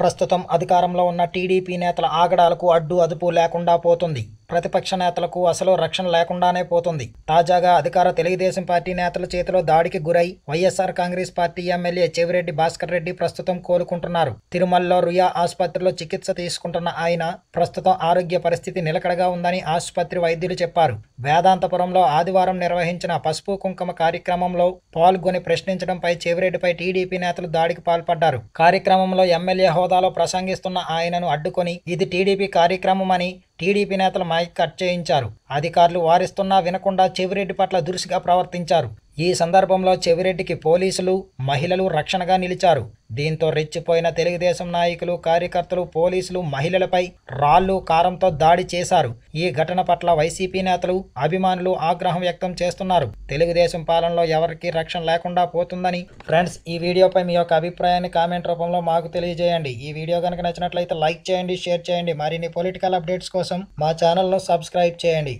ప్రస్తుతం అధికారంలో ఉన్న టీడీపీ నేతల ఆగడాలకు అడ్డు అదుపు లేకుండా పోతుంది. ప్రతిపక్ష నేతలకు అసలు రక్షణ లేకుండానే పోతుంది. తాజాగా అధికార తెలుగుదేశం పార్టీ నేతల చేతిలో దాడికి గురై వైఎస్ఆర్ కాంగ్రెస్ పార్టీ ఎమ్మెల్యే చెవిరెడ్డి భాస్కర్ రెడ్డి ప్రస్తుతం కోలుకుంటున్నారు. తిరుమలలో రుయా ఆసుపత్రిలో చికిత్స తీసుకుంటున్న ఆయన ప్రస్తుతం ఆరోగ్య పరిస్థితి నిలకడగా ఉందని ఆసుపత్రి వైద్యులు చెప్పారు. వేదాంతపురంలో ఆదివారం నిర్వహించిన పసుపు కుంకుమ కార్యక్రమంలో పాల్గొని ప్రశ్నించడంపై చెవిరెడ్డిపై టీడీపీ నేతలు దాడికి పాల్పడ్డారు. కార్యక్రమంలో ఎమ్మెల్యే హోదాలో ప్రసంగిస్తున్న ఆయనను అడ్డుకొని ఇది టీడీపీ కార్యక్రమమని టీడీపీ నేతలు మైక్ కట్ చేయించారు. అధికారులు వారిస్తున్నా వినకుండా చెవిరెడ్డి పట్ల దురుసుగా ప్రవర్తించారు. ఈ సందర్భంలో చెవిరెడ్డికి పోలీసులు మహిళలు రక్షణగా నిలిచారు. దీంతో రెచ్చిపోయిన తెలుగుదేశం నాయకులు కార్యకర్తలు పోలీసులు మహిళలపై రాళ్ళు కారంతో దాడి చేశారు. ఈ ఘటన పట్ల వైసీపీ నేతలు అభిమానులు ఆగ్రహం వ్యక్తం చేస్తున్నారు. తెలుగుదేశం పాలనలో ఎవరికి రక్షణ లేకుండా పోతుందని. ఫ్రెండ్స్ ఈ వీడియోపై మీ యొక్క అభిప్రాయాన్ని కామెంట్ రూపంలో మాకు తెలియజేయండి. ఈ వీడియో కనుక నచ్చినట్లయితే లైక్ చేయండి షేర్ చేయండి. మరిన్ని పొలిటికల్ అప్డేట్స్ కోసం మా ఛానల్ను సబ్స్క్రైబ్ చేయండి.